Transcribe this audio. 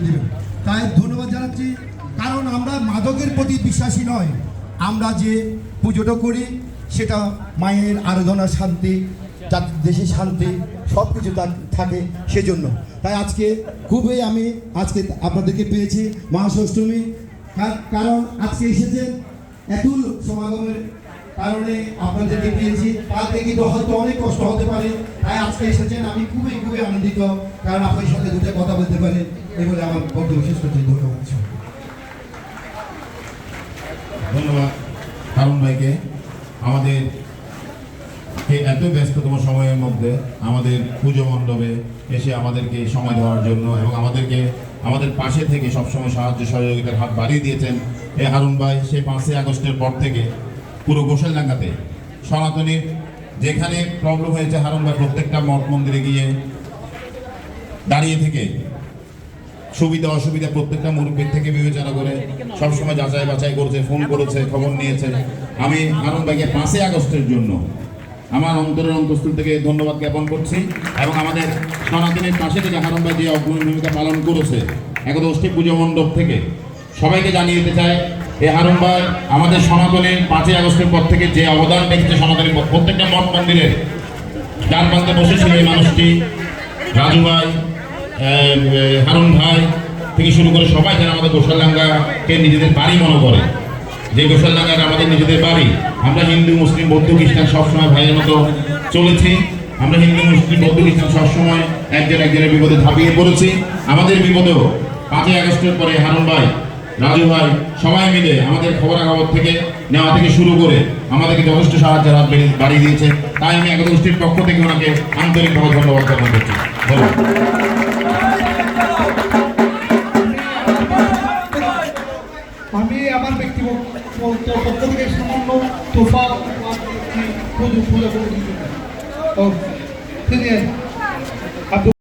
করে দেবেন। তাই ধন্যবাদ জানাচ্ছি। কারণ আমরা মাদকের প্রতি বিশ্বাসী নয়। আমরা যে পুজোটা করি, সেটা মায়ের আরাধনা শান্তি যাতে দেশে শান্তি সব কিছু তার থাকে সেজন্য। তাই আজকে খুবই আমি আজকে আপনাদেরকে পেয়েছি মহাষষ্ঠমী। কার- কারণ আজকে এসেছেন এতুল সমাগমের কারণে আপনাদেরকে পেয়েছি। কালকে কিন্তু হয়তো অনেক কষ্ট হতে পারে। তাই আজকে এসেছেন, আমি খুবই খুবই আনন্দিত। কারণ আপনার সাথে দুটো কথা বলতে পারেন এই বলে আমার বক্তব্য শেষ করছি ধন্যবাদ ধন্যবাদ হারুন ভাইকে। আমাদের এত ব্যস্ততম সময়ের মধ্যে আমাদের পুজো মণ্ডপে এসে আমাদেরকে সময় দেওয়ার জন্য এবং আমাদেরকে আমাদের পাশে থেকে সবসময় সাহায্য সহযোগিতার হাত বাড়িয়ে দিয়েছেন। এ হারুন ভাই সেই পাঁচই আগস্টের পর থেকে পুরো গোসালডাঙ্গাতে। সনাতনীর যেখানে প্রবলেম হয়েছে হারুন ভাই প্রত্যেকটা মঠ মন্দিরে গিয়ে দাঁড়িয়ে থেকে। সুবিধা, অসুবিধা প্রত্যেকটা মুরব্বীর থেকে বিবেচনা করে সবসময় যাচাই বাছাই করেছে ফোন করেছে, খবর নিয়েছে। আমি আনন্দ ভাইকে পাঁচই আগস্টের জন্য আমার অন্তরের অন্তঃস্থল থেকে ধন্যবাদ জ্ঞাপন করছি এবং আমাদের সনাতনের পাশে থেকে হারন ভাই যে অগ্রণী ভূমিকা পালন করেছে একদষ্টি পুজো মণ্ডপ থেকে সবাইকে জানিয়ে দিতে চাই এই হারুন আমাদের সনাতনের পাঁচই আগস্টের পর থেকে যে অবদান রেখেছে সনাতনের প্রত্যেকটা মঠ মন্দিরের, যার প্রান্তে বসেছিল এই মানুষটি, রাজু ভাই হারুন ভাই, থেকে শুরু করে সবাই যারা আমাদের গোসালডাঙ্গাকে নিজেদের বাড়ি মনে করে। যে গোসালডাঙ্গার আমাদের নিজেদের বাড়ি, আমরা হিন্দু, মুসলিম, বৌদ্ধ, খ্রিস্টান সবসময় ভাইয়ের মতো চলেছি। আমরা হিন্দু, মুসলিম, বৌদ্ধ, খ্রিস্টান সবসময় একজন একজনের বিপদে ঝাঁপিয়ে পড়েছি। আমাদের বিপদেও পাঁচই আগস্টের পরে হারুন ভাই রাজু ভাই, সবাই মিলে আমাদের খবরাখবর থেকে নেওয়া থেকে শুরু করে আমাদেরকে যথেষ্ট সাহায্য বেড়ে- বাড়িয়ে দিয়েছে। তাই আমি একদৃষ্টির পক্ষ থেকে ওনাকে আন্তরিকভাবে ধন্যবাদ জ্ঞাপন করছি।